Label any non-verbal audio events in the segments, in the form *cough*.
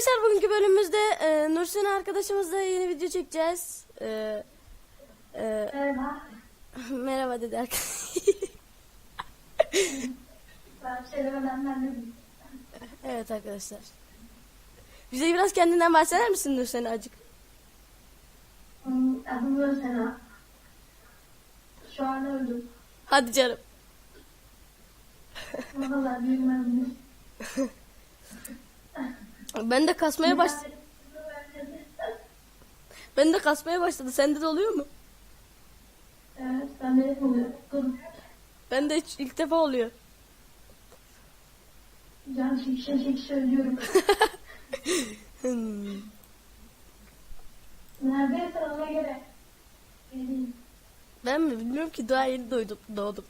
arkadaşlar bugünkü bölümümüzde e, Nursen arkadaşımızla yeni video çekeceğiz. E, e, Merhaba. *laughs* merhaba dedi ben de evet arkadaşlar. Bize biraz kendinden bahseder misin Nursen acık? Hmm, Adım Özsena. Şu an öldüm. Hadi canım. Valla bilmem. *laughs* Ben de kasmaya baş ben de kasmaya başladı. Sende de oluyor mu? Evet ben de oluyor. Ben de hiç- ilk defa oluyor. Can şikşe şikşe ölüyorum. *laughs* Neredeyse ona göre. Geleyim. Ben mi bilmiyorum ki daha yeni doydum, doğdum.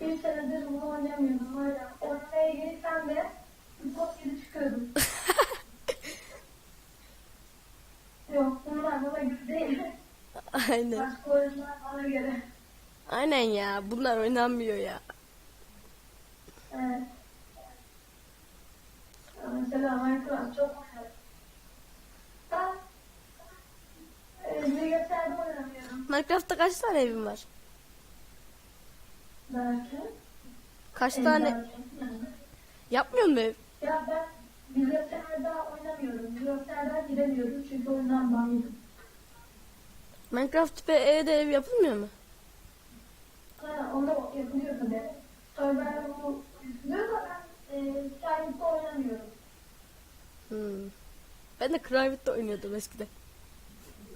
Bir senedir bunu oynamıyorum. Hala. Oynamaya girsem de bir pot gibi çıkıyorum. Yok bunlar bana göre değil. Aynen. Başka oyunlar bana göre. Aynen ya. Bunlar oynanmıyor ya. Evet. Ya Mesela Minecraft çok oynadım. Ben e, bilgisayarda oynamıyorum Minecraft'ta kaç tane evin var? belki. Kaç E, tane belki. yapmıyor mu ev? Ya ben bilgisayarda oynamıyorum. Bilgisayardan giremiyorum çünkü oyundan banlıyım. Minecraft tipi evde ev yapılmıyor mu? Ha, onda yapılıyor tabii. Server bu yapılıyor da ben e, Skype'da oynamıyorum. Hmm. Ben de Private'da oynuyordum eskiden.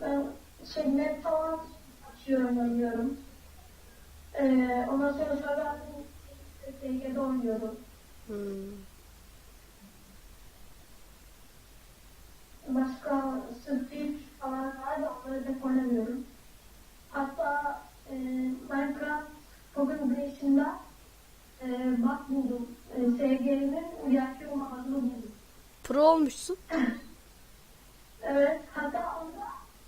Ben şey map falan açıyorum oynuyorum. Ee, ondan sonra sonra ben TG'de oynuyorum. Hmm. Başka Speed falan var da onları pek oynamıyorum. Hatta e, Minecraft Programation'da e, bak buldum. E, SG'nin gerçek olmadığını buldum. Pro olmuşsun. *laughs* Evet, hatta onda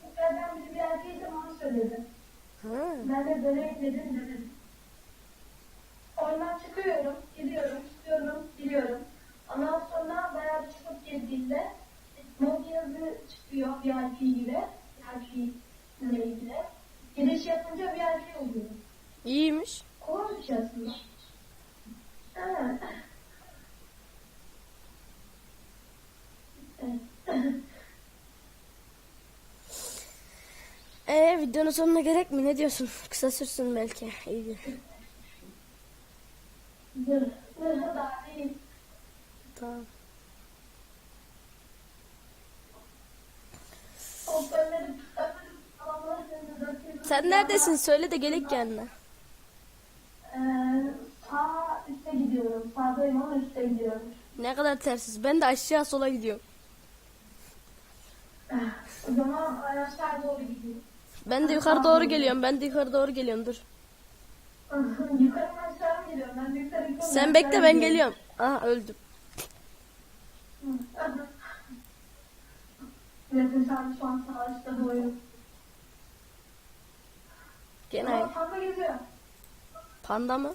yukarıdan biri bir erkeği de bana söyledi. Ha. Ben de deneyim dedim dedim. Oyundan çıkıyorum, gidiyorum, çıkıyorum, gidiyorum. Ondan sonra bayağı bir çıkıp girdiğinde mod yazı çıkıyor VIP gibi. VIP ile ilgili. Giriş yapınca VIP oluyor. İyiymiş. Kolay bir şey aslında. Evet. Evet. Ee videonun sonuna gerek mi? Ne diyorsun? Kısa sürsün belki. İyi. İyi. Tamam. Sen neredesin? Söyle de gelek yanına. Ee, sağ üstte gidiyorum. Sağdayım ama üstte gidiyorum. Ne kadar tersiz. Ben de aşağı sola gidiyorum. O zaman aşağı doğru gidiyorum. Ben de yukarı doğru geliyorum. Ben de yukarı doğru geliyorum. Dur. *laughs* yukarı aşağı mı gidiyorum? Ben de yukarı gidiyorum. Sen bekle ben geliyorum. Aha öldüm. Evet, sen şu an üstte doğru. Gene Aa. Panda geziyor. Panda mı?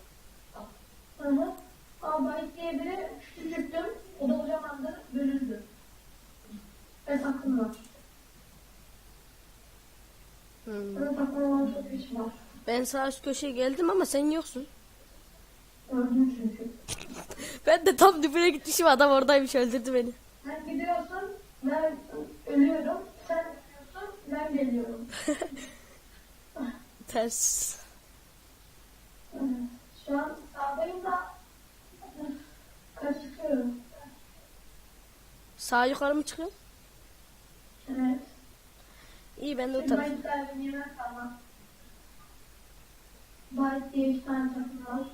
Hı hı. Albayt diye biri küçücüktüm. O da kocamandı, bölündü. Ben aklım var. Hmm. Ben aklım çok iş var. Ben sağ üst köşeye geldim ama sen yoksun. Öldüm çünkü. *laughs* Ben de tam dibine gitmişim adam oradaymış öldürdü beni. Sen gidiyorsun, ben ölüyorum. Sen gidiyorsun, ben geliyorum. *laughs* Ters. Şu an sağdayım da kaçıyorum. Sağ yukarı mı çıkıyor? Evet. İyi ben de o Şimdi taraf. ben geldim yemek almak. Bayit diye üç tane takım var.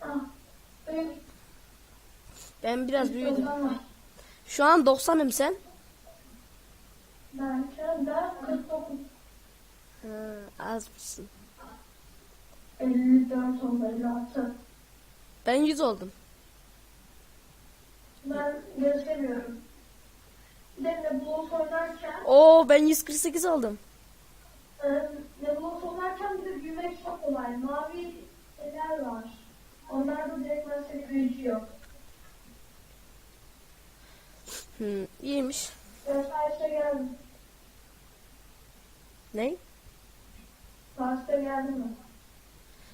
Ah, benim Ben biraz büyüdüm. Şu an 90'ım sen. Ben şu anda 49, Ha, azmışsın. 54 oldu, 56. Ben 100 oldum. Ben görüşemiyorum. Bir de Nebulous oynarken Oo ben 148 oldum. Ee, Nebulous oynarken bir de büyümek çok kolay. Mavi şeyler var. Onlar da direkt mesela büyütüyor. Hmm, iyiymiş. Ben geldim. Ne? Paris'e geldim mi?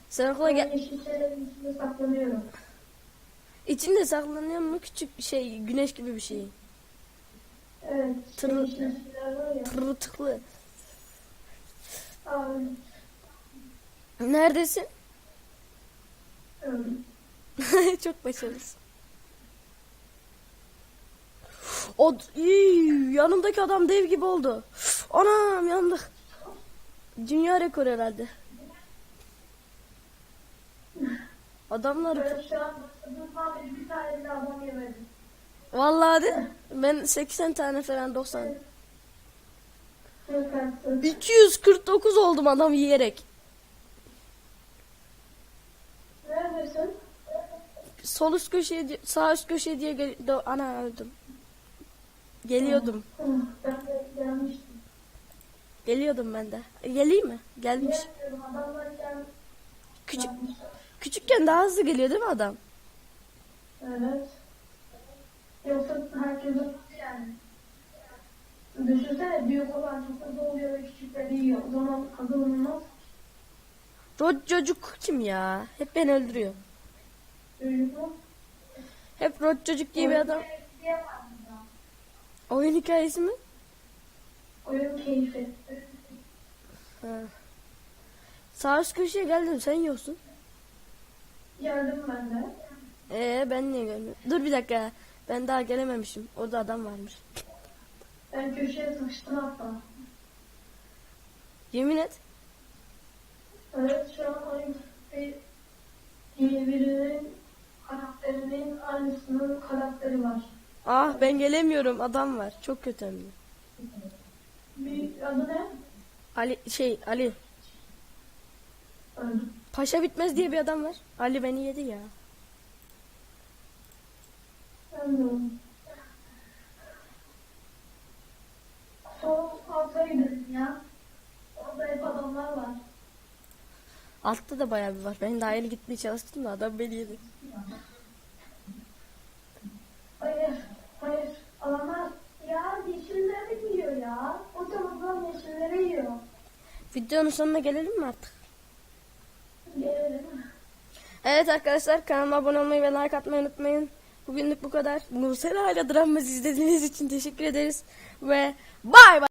Sen okula Ben gel. yeşil şeylerin içinde saklanıyorum. İçinde saklanıyor mu küçük bir şey, güneş gibi bir şey. Evet. Tırı-. Tırtıklı. Abi Neredesin? *laughs* Çok başarılısın. O İy, yanımdaki adam dev gibi oldu. Anam yandık. Dünya rekoru herhalde. Adamlar Ben şu an bir tane bile adam yemedim. vallahi de ben 80 tane falan 90. Çok haksız. 249 oldum adam yiyerek. Neredesin? Sol üst köşeye sağ üst köşeye diye gel ana öldüm. Geliyordum. Geliyordum ben de. E, Geleyim mi? Gelmiş. Küçük. Küçükken daha hızlı geliyor değil mi adam? Evet. Yoksa herkes hızlı yani. Düşünsene büyük olan çok hızlı oluyor ve küçükleri yiyor. O zaman kazanılmaz. Rod çocuk kim ya? Hep beni öldürüyor. Çocuk mu? Hep Rod çocuk diye bir adam. Oyun hikayesi mi? Oyun keyfi. Ha. Sağ üst köşeye geldim sen yiyorsun. Geldim ben de. Ee ben niye gelmiyorum? Dur bir dakika. Ben daha gelememişim. Orada adam varmış. Ben köşeye sıkıştım hatta. Yemin et. Evet şu an keyfi diye birinin karakterinin aynısının karakteri var. Ah ben gelemiyorum. Adam var. Çok kötü hem de. Bir adı ne? Ali şey Ali. Öldüm. Paşa bitmez diye bir adam var. Ali beni yedi ya. Ya. Orada hep adamlar var. Altta da bayağı bir var. Ben daha yeni gitmeye çalıştım da adam beni yedi. Hayır, hayır. Adamlar ya yeşilleri yiyor ya. Kocaman yeşilleri yiyor. Videonun sonuna gelelim mi artık? Evet arkadaşlar kanalıma abone olmayı ve like atmayı unutmayın. Bugünlük bu kadar. Nursel hala dramımızı izlediğiniz için teşekkür ederiz. Ve bay bay.